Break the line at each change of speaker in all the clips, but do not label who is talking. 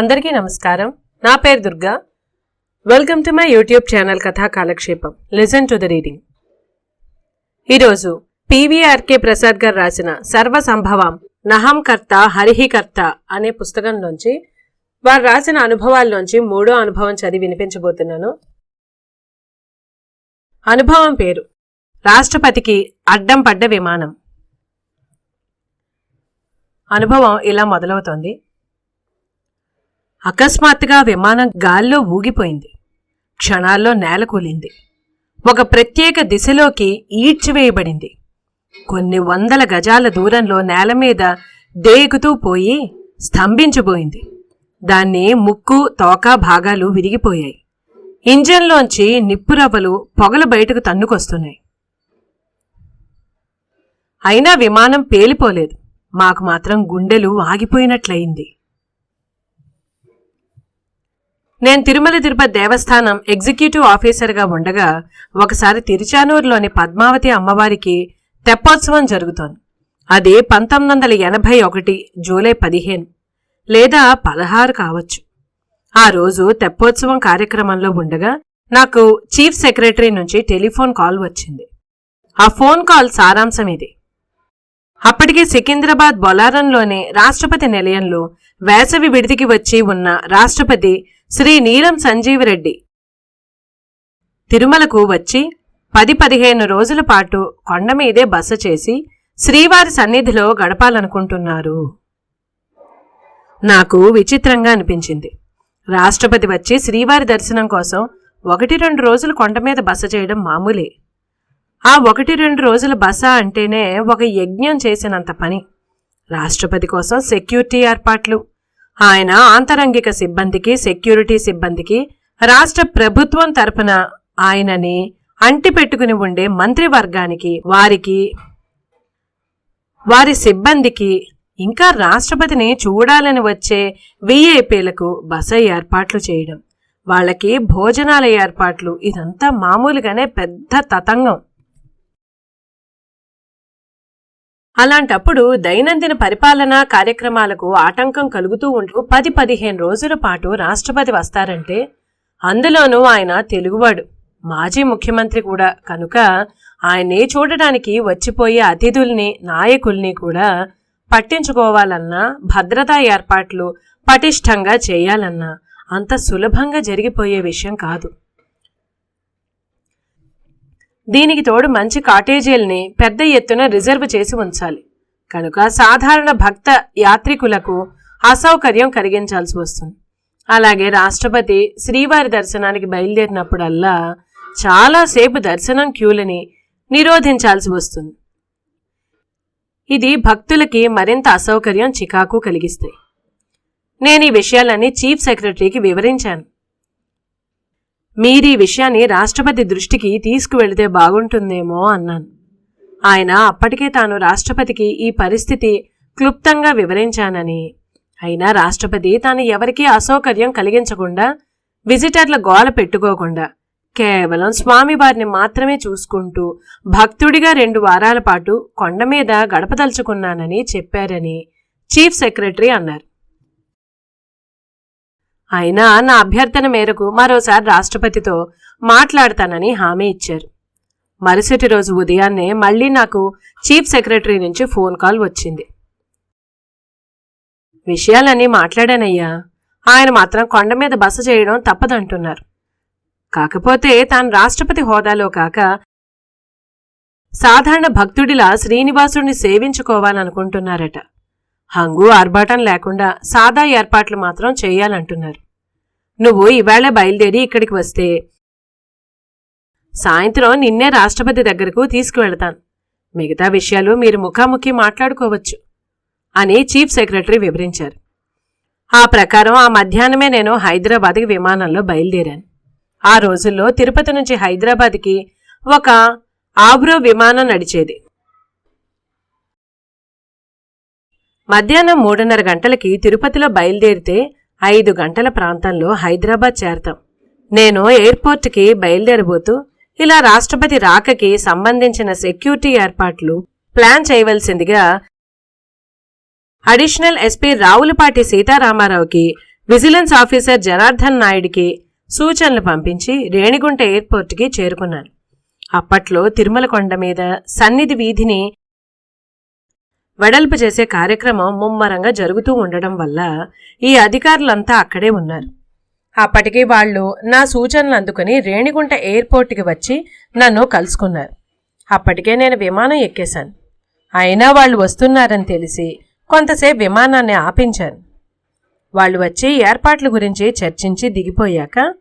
అందరికీ నమస్కారం. నా పేరు Durga. Welcome to my YouTube channel కథా కాలక్షేపం లిసన్ టు ద రీడింగ్ ఈరోజు పివిఆర్కే ప్రసాద్ గారు రాసిన సర్వసంభవం నహం కర్త హరిహికర్త అనే పుస్తకంలోంచి వారు రాసిన అనుభవాల్లోంచి మూడో అనుభవం చదివి వినిపించబోతున్నాను. అనుభవం పేరు రాష్ట్రపతికి అడ్డం పడ్డ విమానం. అనుభవం ఇలా మొదలవుతోంది. అకస్మాత్తుగా విమానం గాల్లో ఊగిపోయింది. క్షణాల్లో నేల కూలింది. ఒక ప్రత్యేక దిశలోకి ఈడ్చివేయబడింది. కొన్ని వందల గజాల దూరంలో నేల మీద దేగుతూ పోయి స్తంభించిపోయింది. దాన్ని ముక్కు తోక భాగాలు విరిగిపోయాయి. ఇంజన్లోంచి నిప్పురవ్వలు పొగలు బయటకు తన్నుకొస్తున్నాయి. అయినా విమానం పేలిపోలేదు. మాకు మాత్రం గుండెలు ఆగిపోయినట్లయింది. నేను తిరుమల తిరుపతి దేవస్థానం ఎగ్జిక్యూటివ్ ఆఫీసర్గా ఉండగా ఒకసారి తిరుచానూరులోని పద్మావతి అమ్మవారికి తెప్పోత్సవం జరుగుతోంది. అది పంతొమ్మిది వందల ఎనభై ఒకటి జూలై పదిహేను లేదా పదహారు కావచ్చు. ఆ రోజు తెప్పోత్సవం కార్యక్రమంలో ఉండగా నాకు చీఫ్ సెక్రటరీ నుంచి టెలిఫోన్ కాల్ వచ్చింది. ఆ ఫోన్ కాల్ సారాంశం ఇది. అప్పటికే సికింద్రాబాద్ బొలారంలోని రాష్ట్రపతి నిలయంలో వేసవి విడిదికి వచ్చి ఉన్న రాష్ట్రపతి శ్రీ నీలం సంజీవిరెడ్డి తిరుమలకు వచ్చి పది పదిహేను రోజుల పాటు కొండ మీదే బస చేసి శ్రీవారి సన్నిధిలో గడపాలనుకుంటున్నారు. నాకు విచిత్రంగా అనిపించింది. రాష్ట్రపతి వచ్చి శ్రీవారి దర్శనం కోసం ఒకటి రెండు రోజులు కొండ మీద బస చేయడం మామూలే. ఆ ఒకటి రెండు రోజుల బస అంటేనే ఒక యజ్ఞం చేసినంత పని. రాష్ట్రపతి కోసం సెక్యూరిటీ ఏర్పాట్లు ఆయన ఆంతరంగిక సిబ్బందికి సెక్యూరిటీ సిబ్బందికి రాష్ట్ర ప్రభుత్వం తరపున ఆయనని అంటిపెట్టుకుని ఉండే మంత్రివర్గానికి వారికి వారి సిబ్బందికి ఇంకా రాష్ట్రపతిని చూడాలని వచ్చే విఐపీలకు బస ఏర్పాట్లు చేయడం. వాళ్ళకి భోజనాల ఏర్పాట్లు ఇదంతా మామూలుగానే పెద్ద తతంగం. అలాంటప్పుడు దైనందిన పరిపాలనా కార్యక్రమాలకు ఆటంకం కలుగుతూ ఉంటూ పది పదిహేను రోజుల పాటు రాష్ట్రపతి వస్తారంటే అందులోనూ ఆయన తెలుగువాడు. మాజీ ముఖ్యమంత్రి కూడా కనుక ఆయన్ని చూడడానికి వచ్చిపోయే అతిథుల్ని నాయకుల్ని కూడా పట్టించుకోవాలన్నా భద్రతా ఏర్పాట్లు పటిష్టంగా చేయాలన్నా అంత సులభంగా జరిగిపోయే విషయం కాదు. దీనికి తోడు మంచి కాటేజీల్ని పెద్ద ఎత్తున రిజర్వ్ చేసి ఉంచాలి. కనుక సాధారణ భక్త యాత్రికులకు అసౌకర్యం కలిగించాల్సి వస్తుంది. అలాగే రాష్ట్రపతి శ్రీవారి దర్శనానికి బయలుదేరినప్పుడల్లా చాలాసేపు దర్శనం క్యూలని నిరోధించాల్సి వస్తుంది. ఇది భక్తులకి మరింత అసౌకర్యం చికాకు కలిగిస్తాయి. నేను ఈ విషయాలన్నీ చీఫ్ సెక్రటరీకి వివరించాను. మీరీ విషయాన్ని రాష్ట్రపతి దృష్టికి తీసుకువెళితే బాగుంటుందేమో అన్నాను. ఆయన అప్పటికే తాను రాష్ట్రపతికి ఈ పరిస్థితి క్లుప్తంగా వివరించానని. అయినా రాష్ట్రపతి తాను ఎవరికీ అసౌకర్యం కలిగించకుండా విజిటర్ల గోల పెట్టుకోకుండా కేవలం స్వామివారిని మాత్రమే చూసుకుంటూ భక్తుడిగా రెండు వారాల పాటు కొండ మీద గడపదలుచుకున్నానని చెప్పారని చీఫ్ సెక్రటరీ అన్నారు. అయినా నా అభ్యర్థన మేరకు మరోసారి రాష్ట్రపతితో మాట్లాడతానని హామీ ఇచ్చారు. మరుసటి రోజు ఉదయాన్నే మళ్ళీ నాకు చీఫ్ సెక్రటరీ నుంచి ఫోన్ కాల్ వచ్చింది. విషయాలన్నీ మాట్లాడానయ్యా. ఆయన మాత్రం కొండ మీద బస చేయడం తప్పదంటున్నారు. కాకపోతే తాను రాష్ట్రపతి హోదాలో కాక సాధారణ భక్తుడిలా శ్రీనివాసుడిని సేవించుకోవాలనుకుంటున్నారట. హంగు ఆర్భాటం లేకుండా సాదా ఏర్పాట్లు మాత్రం చేయాలంటున్నారు. నువ్వు ఇవాళ బయలుదేరి ఇక్కడికి వస్తే సాయంత్రం నిన్నే రాష్ట్రపతి దగ్గరకు తీసుకువెళతాను. మిగతా విషయాలు మీరు ముఖాముఖి మాట్లాడుకోవచ్చు అని చీఫ్ సెక్రటరీ వివరించారు. ఆ ప్రకారం ఆ మధ్యాహ్నమే నేను హైదరాబాద్కి విమానంలో బయలుదేరాను. ఆ రోజుల్లో తిరుపతి నుంచి హైదరాబాద్కి ఒక ఆబ్రో విమానం నడిచేది. మధ్యాహ్నం మూడున్నర గంటలకి తిరుపతిలో బయలుదేరితే ఐదు గంటల ప్రాంతంలో హైదరాబాద్ చేరతాం. నేను ఎయిర్పోర్ట్కి బయలుదేరబోతూ ఇలా రాష్ట్రపతి రాకకి సంబంధించిన సెక్యూరిటీ ఏర్పాట్లు ప్లాన్ చేయవలసిందిగా అడిషనల్ ఎస్పీ రావులపాటి సీతారామారావుకి విజిలెన్స్ ఆఫీసర్ జనార్దన్ నాయుడికి సూచనలు పంపించి రేణిగుంట ఎయిర్పోర్ట్కి చేరుకున్నాను. అప్పట్లో తిరుమల కొండ మీద సన్నిధి వీధిని వెడల్పు చేసే కార్యక్రమం ముమ్మరంగా జరుగుతూ ఉండడం వల్ల ఈ అధికారులంతా అక్కడే ఉన్నారు. అప్పటికి వాళ్ళు నా సూచనలు అందుకుని రేణిగుంట ఎయిర్పోర్ట్కి వచ్చి నన్ను కలుసుకున్నారు. అప్పటికే నేను విమానం ఎక్కేశాను. అయినా వాళ్ళు వస్తున్నారని తెలిసి కొంతసేపు విమానాన్ని ఆపించాను. వాళ్ళు వచ్చి ఏర్పాట్ల గురించి చర్చించి దిగిపోయాక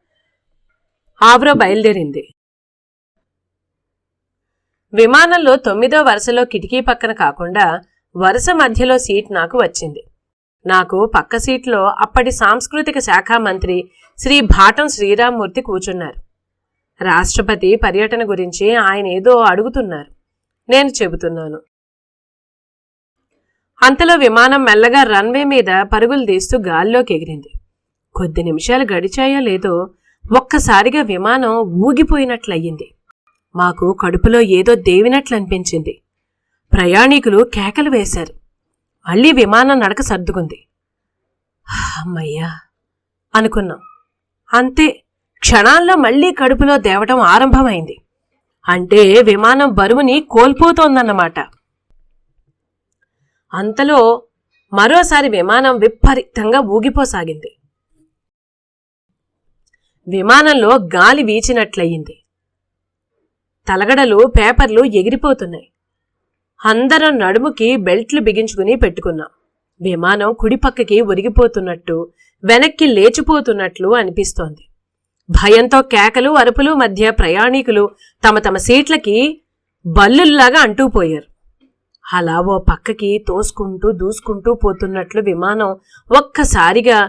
ఆవ్రో బయలుదేరింది. విమానంలో తొమ్మిదో వరుసలో కిటికీ పక్కన కాకుండా వరుస మధ్యలో సీట్ నాకు వచ్చింది. నాకు పక్క సీట్లో అప్పటి సాంస్కృతిక శాఖ మంత్రి శ్రీ భాటం శ్రీరామ్మూర్తి కూర్చున్నారు. రాష్ట్రపతి పర్యటన గురించి ఆయన ఏదో అడుగుతున్నారు. నేను చెబుతున్నాను. అంతలో విమానం మెల్లగా రన్వే మీద పరుగులు తీస్తూ గాల్లోకి ఎగిరింది. కొద్ది నిమిషాలు గడిచాయో లేదో ఒక్కసారిగా విమానం ఊగిపోయినట్లయింది మాకు కడుపులో ఏదో దేవినట్లు అనిపించింది ప్రయాణికులు కేకలు వేశారు. మళ్ళీ విమానం నడక సర్దుకుంది. అమ్మయ్యా! అనుకున్నాం. అంతే క్షణాల్లో మళ్ళీ కడుపులో దేవటం ఆరంభమైంది. అంటే విమానం బరువుని కోల్పోతోందన్నమాట. అంతలో మరోసారి విమానం విపరీతంగా ఊగిపోసాగింది. విమానంలో గాలి వీచినట్లయింది. తలగడలు పేపర్లు ఎగిరిపోతున్నాయి. అందరం నడుముకి బెల్ట్లు బిగించుకుని పెట్టుకున్నాం. విమానం కుడిపక్కకి ఒరిగిపోతున్నట్టు వెనక్కి లేచిపోతున్నట్లు అనిపిస్తోంది. భయంతో కేకలు అరుపులు మధ్య ప్రయాణికులు తమ తమ సీట్లకి బల్లుల్లాగా అంటూపోయారు అలా ఓ పక్కకి తోసుకుంటూ దూసుకుంటూ పోతున్నట్లు విమానం ఒక్కసారిగా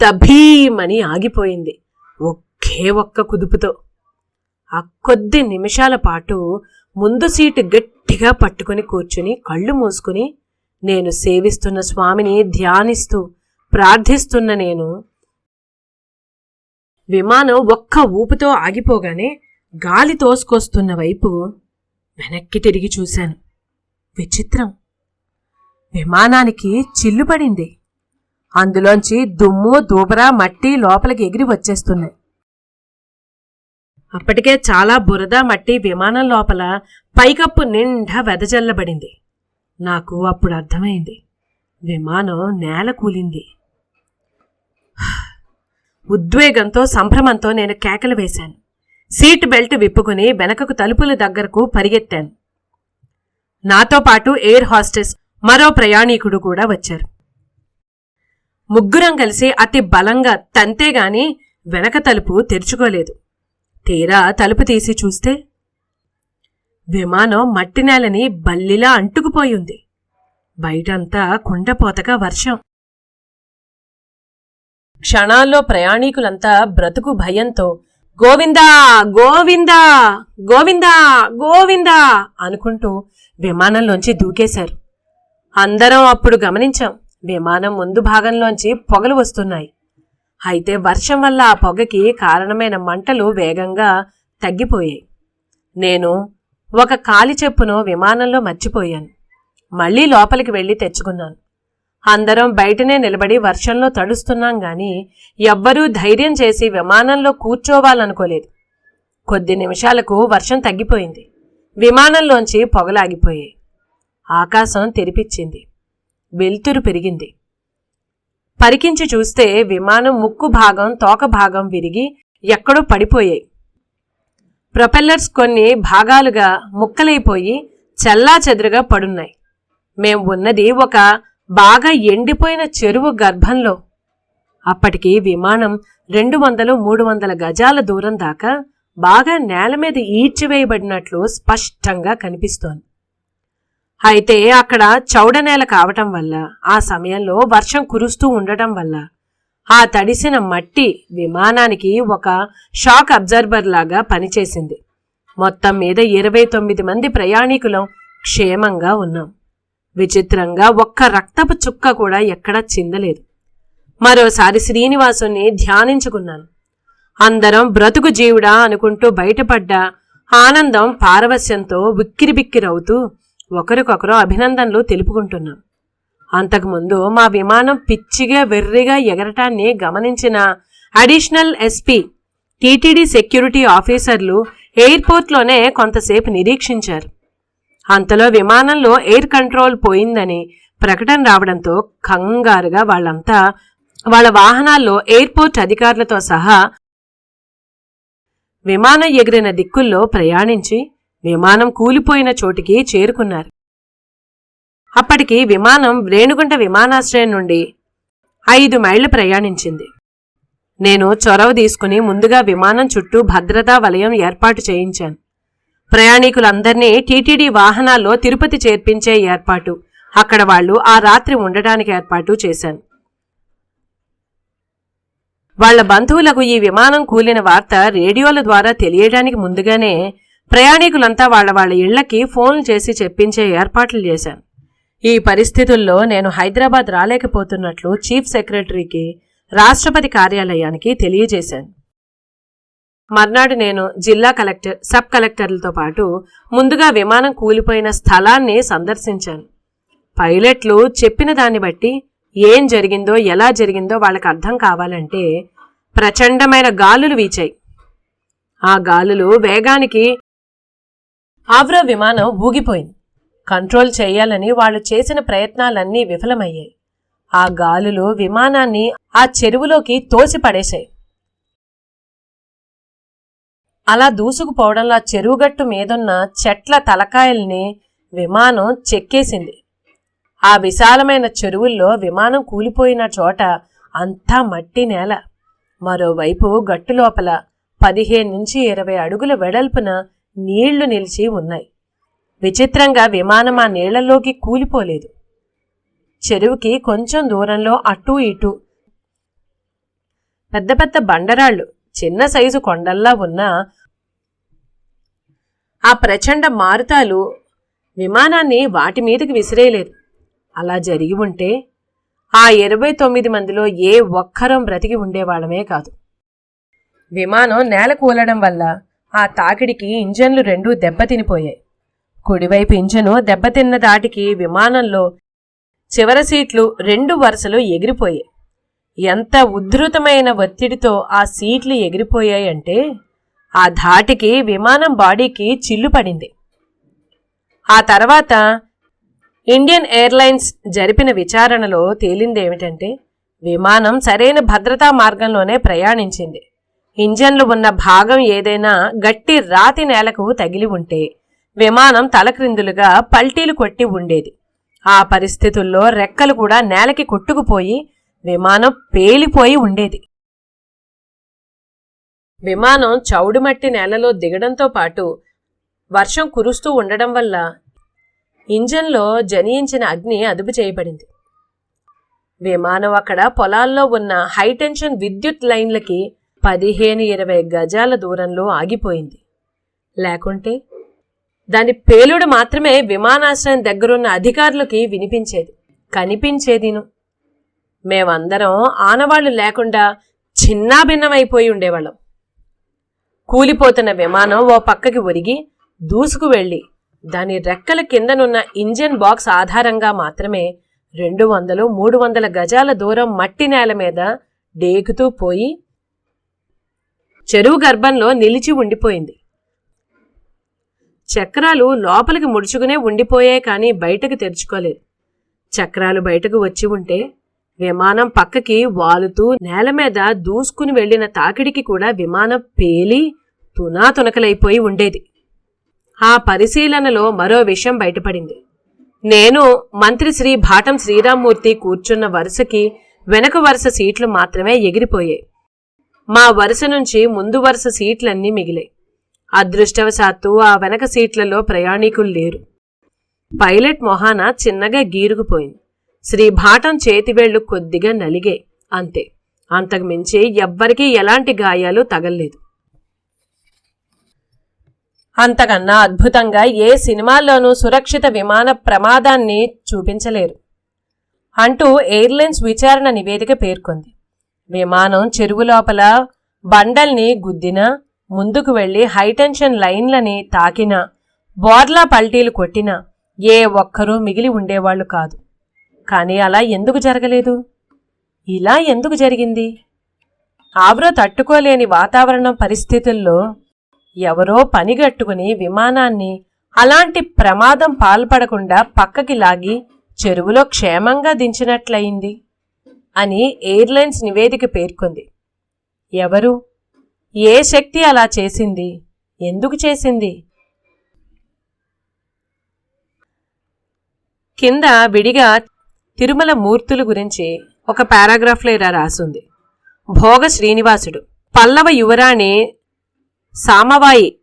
తభీమని ఆగిపోయింది ఒకే ఒక్క కుదుపుతో. ఆ కొద్ది నిమిషాల పాటు ముందు సీటు గట్టిగా పట్టుకుని కూర్చుని కళ్ళు మూసుకుని నేను సేవిస్తున్న స్వామిని ధ్యానిస్తూ ప్రార్థిస్తున్న నేను. విమానం ఒక్క ఊపుతో ఆగిపోగానే గాలి తోసుకొస్తున్న వైపు వెనక్కి తిరిగి చూశాను. విచిత్రం. విమానానికి చిల్లుపడింది. అందులోంచి దుమ్ము దూబరా మట్టి లోపలికి ఎగిరి వచ్చేస్తున్నాయి. అప్పటికే చాలా బురద మట్టి విమానం లోపల పైకప్పు నిండా వెదజల్లబడింది. నాకు అప్పుడు అర్థమైంది. విమానం నేల కూలింది. ఉద్వేగంతో సంభ్రమంతో నేను కేకలు వేశాను. సీట్ బెల్ట్ విప్పుకుని వెనకకు తలుపుల దగ్గరకు పరిగెత్తాను. నాతో పాటు ఎయిర్ హాస్టెస్ మరో ప్రయాణికుడు కూడా వచ్చారు. ముగ్గురం కలిసి అతి బలంగా తంతేగాని వెనక తలుపు తెరుచుకోలేదు. తీరా తలుపు తీసి చూస్తే విమానం మట్టి నేలని బల్లిలా అంటుకుపోయింది. బయటంతా కుండపోతగా వర్షం. క్షణాల్లో ప్రయాణీకులంతా బ్రతుకు భయంతో గోవిందా గోవిందా గోవిందా గోవిందా అనుకుంటూ విమానంలోంచి దూకేశారు. అందరం అప్పుడు గమనించాం విమానం ముందు భాగంలోంచి పొగలు వస్తున్నాయి. అయితే వర్షం వల్ల ఆ పొగకి కారణమైన మంటలు వేగంగా తగ్గిపోయాయి. నేను ఒక కాలి చెప్పును విమానంలో మర్చిపోయాను. మళ్ళీ లోపలికి వెళ్ళి తెచ్చుకున్నాను. అందరం బయటనే నిలబడి వర్షంలో తడుస్తున్నాం గాని ఎవ్వరూ ధైర్యం చేసి విమానంలో కూర్చోవాలనుకోలేదు. కొద్ది నిమిషాలకు వర్షం తగ్గిపోయింది. విమానంలోంచి పొగలాగిపోయాయి. ఆకాశం తెరిపిచ్చింది వెలుతురు పెరిగింది. పరికించి చూస్తే విమానం ముక్కు భాగం తోక భాగం విరిగి ఎక్కడో పడిపోయాయి. ప్రొపెల్లర్స్ కొన్ని భాగాలుగా ముక్కలైపోయి చెల్లాచెదురుగా పడున్నాయి. మేం ఉన్నది ఒక బాగా ఎండిపోయిన చెరువు గర్భంలో. అప్పటికి విమానం రెండు వందలు మూడు వందల గజాల దూరం దాకా బాగా నేల మీద ఈడ్చివేయబడినట్లు స్పష్టంగా కనిపిస్తోంది. అయితే అక్కడ చౌడ నేల కావటం వల్ల ఆ సమయంలో వర్షం కురుస్తూ ఉండటం వల్ల ఆ తడిసిన మట్టి విమానానికి ఒక షాక్ అబ్జర్బర్ లాగా పనిచేసింది. మొత్తం మీద ఇరవై తొమ్మిది మంది ప్రయాణికులం క్షేమంగా ఉన్నాం. విచిత్రంగా ఒక్క రక్తపు చుక్క కూడా ఎక్కడా చిందలేదు. మరోసారి శ్రీనివాసుని ధ్యానించుకున్నాను అందరం బ్రతుకు జీవుడా అనుకుంటూ బయటపడ్డ ఆనందం పారవశ్యంతో బిక్కిరిబిక్కిరవుతూ ఒకరికొకరు అభినందనలు తెలుపుకుంటున్నాం. అంతకుముందు మా విమానం పిచ్చిగా వెర్రిగా ఎగరటాన్ని గమనించిన అడిషనల్ ఎస్పీ టీటీడీ సెక్యూరిటీ ఆఫీసర్లు ఎయిర్పోర్ట్లోనే కొంతసేపు నిరీక్షించారు. అంతలో విమానంలో ఎయిర్ కంట్రోల్ పోయిందని ప్రకటన రావడంతో కంగారుగా వాళ్ళంతా వాళ్ళ వాహనాల్లో ఎయిర్పోర్ట్ అధికారులతో సహా విమానం ఎగిరిన దిక్కుల్లో ప్రయాణించి విమానం కూలిపోయిన చోటికి చేరుకున్నారు. అప్పటికి విమానం రేణుగుంట విమానాశ్రయం నుండి ఐదు మైళ్ళు ప్రయాణించింది. నేను చొరవ తీసుకుని ముందుగా విమానం చుట్టూ భద్రతా వలయం ఏర్పాటు చేయించాను. ప్రయాణికులందర్నీ టీటీడీ వాహనాల్లో తిరుపతి చేర్పించే ఏర్పాటు అక్కడ వాళ్ళు ఆ రాత్రి ఉండటానికి ఏర్పాటు చేశాను. వాళ్ళ బంధువులకు ఈ విమానం కూలిన వార్త రేడియోల ద్వారా తెలియడానికి ముందుగానే ప్రయాణికులంతా వాళ్ళ వాళ్ళ ఇళ్ళకి ఫోన్లు చేసి చెప్పించే ఏర్పాట్లు చేశాను. ఈ పరిస్థితుల్లో నేను హైదరాబాద్ రాలేకపోతున్నట్లు చీఫ్ సెక్రటరీకి రాష్ట్రపతి కార్యాలయానికి తెలియజేశాను. మర్నాడు నేను జిల్లా కలెక్టర్ సబ్ కలెక్టర్లతో పాటు ముందుగా విమానం కూలిపోయిన స్థలాన్ని సందర్శించాను. పైలట్లు చెప్పిన దాన్ని బట్టి ఏం జరిగిందో ఎలా జరిగిందో వాళ్ళకి అర్థం కావాలంటే ప్రచండమైన గాలులు వీచాయి. ఆ గాలులు వేగానికి ఆవ్రో విమానం ఊగిపోయింది. కంట్రోల్ చేయాలని వాళ్ళు చేసిన ప్రయత్నాలన్నీ విఫలమయ్యాయి. ఆ గాలులు విమానాన్ని ఆ చెరువులోకి తోసి పడేశాయి అలా దూసుకుపోవడంలో చెరువుగట్టు మీదున్న చెట్ల తలకాయల్ని విమానం చెక్కేసింది. ఆ విశాలమైన చెరువుల్లో విమానం కూలిపోయిన చోట అంతా మట్టి నేల. మరోవైపు గట్టు లోపల పదిహేను నుంచి ఇరవై అడుగుల వెడల్పున నీళ్ళు నిలిచి ఉన్నాయి. విచిత్రంగా విమానం ఆ నీళ్ళలోకి కూలిపోలేదు. చెరువుకి కొంచెం దూరంలో అటూ ఇటూ పెద్ద పెద్ద బండరాళ్ళు చిన్న సైజు కొండల్లా ఉన్న ఆ ప్రచండ మారుతాలు విమానాన్ని వాటి మీదకి విసిరేయలేదు. అలా జరిగి ఉంటే ఆ ఇరవై తొమ్మిది మందిలో ఏ ఒక్కరం బ్రతికి ఉండేవాళ్ళమే కాదు. విమానం నేల కూలడం వల్ల ఆ తాకిడికి ఇంజన్లు రెండూ దెబ్బతినిపోయాయి. కుడివైపు ఇంజను దెబ్బతిన్న దాటికి విమానంలో చివర సీట్లు రెండు వరుసలు ఎగిరిపోయాయి. ఎంత ఉద్ధృతమైన ఒత్తిడితో ఆ సీట్లు ఎగిరిపోయాయంటే ఆ ధాటికి విమానం బాడీకి చిల్లు పడింది. ఆ తర్వాత ఇండియన్ ఎయిర్లైన్స్ జరిపిన విచారణలో తేలిందేమిటంటే విమానం సరైన భద్రతా మార్గంలోనే ప్రయాణించింది. ఇంజన్లు ఉన్న భాగం ఏదైనా గట్టి రాతి నేలకు తగిలి ఉంటే విమానం తలక్రిందులుగా పల్టీలు కొట్టి ఉండేది. ఆ పరిస్థితుల్లో రెక్కలు కూడా నేలకి కొట్టుకుపోయి విమానం పేలిపోయి ఉండేది. విమానం చౌడుమట్టి నేలలో దిగడంతో పాటు వర్షం కురుస్తూ ఉండడం వల్ల ఇంజన్లో జనియించిన అగ్ని అదుపు చేయబడింది. విమానం అక్కడ పొలాల్లో ఉన్న హైటెన్షన్ విద్యుత్ లైన్లకి పదిహేను ఇరవై గజాల దూరంలో ఆగిపోయింది. లేకుంటే దాని పేలుడు మాత్రమే విమానాశ్రయం దగ్గరున్న అధికారులకి వినిపించేది. కనిపించేదిను. మేమందరం ఆనవాళ్ళు లేకుండా చిన్నాభిన్నమైపోయి ఉండేవాళ్ళం. కూలిపోతున్న విమానం ఓ పక్కకి ఒరిగి దూసుకు వెళ్ళి దాని రెక్కల కిందనున్న ఇంజన్ బాక్స్ ఆధారంగా మాత్రమే రెండు వందలు మూడు వందల గజాల దూరం మట్టి నేల మీద డేకుతూ పోయి చెరువు గర్భంలో నిలిచి ఉండిపోయింది. చక్రాలు లోపలికి ముడుచుకునే ఉండిపోయాయి కానీ బయటకు తెరుచుకోలేదు. చక్రాలు బయటకు వచ్చి ఉంటే విమానం పక్కకి వాలుతూ నేల మీద దూసుకుని వెళ్ళిన తాకిడికి కూడా విమానం పేలి తునాతునకలైపోయి ఉండేది. ఆ పరిశీలనలో మరో విషయం బయటపడింది. నేను మంత్రి శ్రీ భాటం శ్రీరామ్మూర్తి కూర్చున్న వరుసకి వెనక వరుస సీట్లు మాత్రమే ఎగిరిపోయాయి. మా వరుస నుంచి ముందు వరుస సీట్లన్నీ మిగిలాయి. అదృష్టవశాత్తు ఆ వెనక సీట్లలో ప్రయాణికులు లేరు. పైలట్ మొహాన చిన్నగా గీరుకుపోయింది. శ్రీ భాటం చేతివేళ్ళు కొద్దిగా నలిగే అంతే. అంతకు మించి ఎవ్వరికీ ఎలాంటి గాయాలు తగల్లేదు. అంతకన్నా అద్భుతంగా ఏ సినిమాల్లోనూ సురక్షిత విమాన ప్రమాదాన్ని చూపించలేరు. అంటూ ఎయిర్లైన్స్ విచారణ నివేదిక పేర్కొంది. విమానం చెరువు లోపల బండల్ని గుద్దినా ముందుకు వెళ్ళి హైటెన్షన్ లైన్లని తాకినా బోర్లా పల్టీలు కొట్టినా ఏ ఒక్కరూ మిగిలి ఉండేవాళ్ళు కాదు. కానీ అలా ఎందుకు జరగలేదు? ఇలా ఎందుకు జరిగింది? ఆవ్రో తట్టుకోలేని వాతావరణం పరిస్థితుల్లో ఎవరో పనిగట్టుకుని విమానాన్ని అలాంటి ప్రమాదం పాల్పడకుండా పక్కకి లాగి చెరువులో క్షేమంగా దించినట్లయింది. అని ఎయిర్లైన్స్ నివేదిక పేర్కొంది. ఎవరు? ఏ శక్తి అలా చేసింది? ఎందుకు చేసింది? కింద విడిగా తిరుమల మూర్తుల గురించి ఒక పారాగ్రాఫ్లో ఇలా రాసుంది. భోగ శ్రీనివాసుడు. పల్లవ యువరాణి సామవాయి.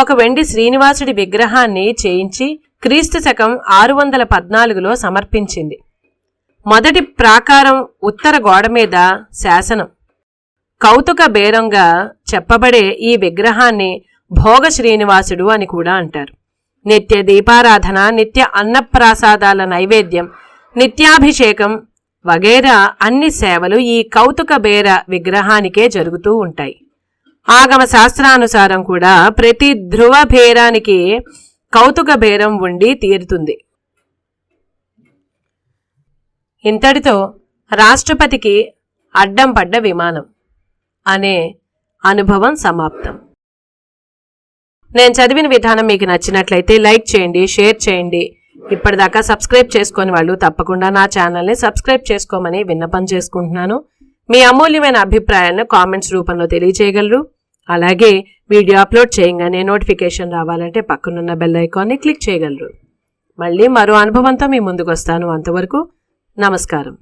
ఒక వెండి శ్రీనివాసుడి విగ్రహాన్ని చేయించి క్రీస్తు శకం ఆరు వందల పద్నాలుగులో సమర్పించింది. మొదటి ప్రాకారం ఉత్తర గోడ మీద శాసనం. కౌతుక బేరంగా చెప్పబడే ఈ విగ్రహాన్ని భోగ శ్రీనివాసుడు అని కూడా అంటారు. నిత్య దీపారాధన నిత్య అన్నప్రాసాదాల నైవేద్యం నిత్యాభిషేకం వగైరా అన్ని సేవలు ఈ కౌతుక బేర విగ్రహానికే జరుగుతూ ఉంటాయి. ఆగమ శాస్త్రానుసారం కూడా ప్రతి ధ్రువ భేరానికి కౌతుక బేరం ఉండి తీరుతుంది. ఇంతటితో రాష్ట్రపతికి అడ్డం పడ్డ విమానం అనే అనుభవం సమాప్తం. నేను చదివిన విధానం మీకు నచ్చినట్లయితే లైక్ చేయండి షేర్ చేయండి. ఇప్పటిదాకా సబ్స్క్రైబ్ చేసుకొని వాళ్ళు తప్పకుండా నా ఛానల్ని సబ్స్క్రైబ్ చేసుకోమని విన్నపం చేసుకుంటున్నాను. మీ అమూల్యమైన అభిప్రాయాలను కామెంట్స్ రూపంలో తెలియజేయగలరు అలాగే వీడియో అప్లోడ్ చేయగానే నోటిఫికేషన్ రావాలంటే పక్కనున్న బెల్ ఐకాన్ని క్లిక్ చేయగలరు. మళ్ళీ మరో అనుభవంతో మీ ముందుకు వస్తాను అంతవరకు నమస్కారం.